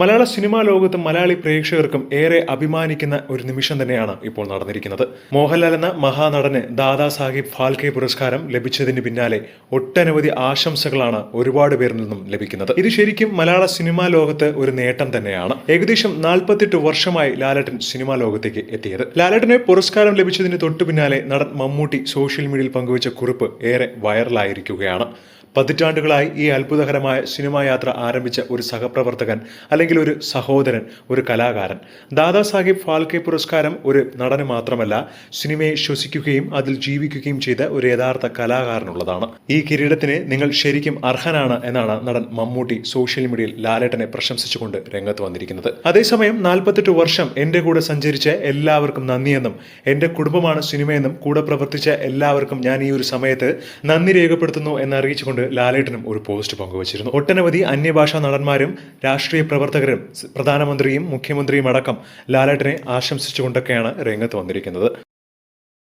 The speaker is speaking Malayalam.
മലയാള സിനിമാ ലോകത്തും മലയാളി പ്രേക്ഷകർക്കും ഏറെ അഭിമാനിക്കുന്ന ഒരു നിമിഷം തന്നെയാണ് ഇപ്പോൾ നടന്നിരിക്കുന്നത്. മോഹൻലാൽ എന്ന മഹാനടന് ദാദാ സാഹിബ് ഫാൽക്കെ പുരസ്കാരം ലഭിച്ചതിന് പിന്നാലെ ഒട്ടനവധി ആശംസകളാണ് ഒരുപാട് പേരിൽ നിന്നും ലഭിക്കുന്നത്. ഇത് ശരിക്കും മലയാള സിനിമാ ലോകത്ത് ഒരു നേട്ടം തന്നെയാണ്. ഏകദേശം നാൽപ്പത്തെട്ട് വർഷമായി ലാലട്ടൻ സിനിമാ ലോകത്തേക്ക് എത്തിയത്. ലാലട്ടനെ പുരസ്കാരം ലഭിച്ചതിന് തൊട്ടു പിന്നാലെ നടൻ മമ്മൂട്ടി സോഷ്യൽ മീഡിയയിൽ പങ്കുവച്ച കുറിപ്പ് ഏറെ വൈറലായിരിക്കുകയാണ്. പതിറ്റാണ്ടുകളായി ഈ അത്ഭുതകരമായ സിനിമാ യാത്ര ആരംഭിച്ച ഒരു സഹപ്രവർത്തകൻ അല്ലെങ്കിൽ ഒരു സഹോദരൻ ഒരു കലാകാരൻ. ദാദാ സാഹിബ് ഫാൽക്കെ പുരസ്കാരം ഒരു നടന് മാത്രമല്ല സിനിമയെ ശ്വസിക്കുകയും അതിൽ ജീവിക്കുകയും ചെയ്ത ഒരു യഥാർത്ഥ കലാകാരനുള്ളതാണ്. ഈ കിരീടത്തിന് നിങ്ങൾ ശരിക്കും അർഹനാണ് എന്നാണ് നടൻ മമ്മൂട്ടി സോഷ്യൽ മീഡിയയിൽ ലാലേട്ടനെ പ്രശംസിച്ചുകൊണ്ട് രംഗത്ത് വന്നിരിക്കുന്നത്. അതേസമയം നാൽപ്പത്തെട്ട് വർഷം എന്റെ കൂടെ സഞ്ചരിച്ച എല്ലാവർക്കും നന്ദിയെന്നും എന്റെ കുടുംബമാണ് സിനിമയെന്നും കൂടെ പ്രവർത്തിച്ച എല്ലാവർക്കും ഞാൻ ഈ ഒരു സമയത്ത് നന്ദി രേഖപ്പെടുത്തുന്നു എന്നറിയിച്ചുകൊണ്ട് ലാലേട്ടനും ഒരു പോസ്റ്റ് പങ്കുവച്ചിരുന്നു. ഒട്ടനവധി അന്യഭാഷാ നടന്മാരും രാഷ്ട്രീയ പ്രവർത്തകരും സ് പ്രധാനമന്ത്രിയും മുഖ്യമന്ത്രിയും അടക്കം ലാലേട്ടനെ ആശംസിച്ചുകൊണ്ടൊക്കെയാണ് രംഗത്ത് വന്നിരിക്കുന്നത്.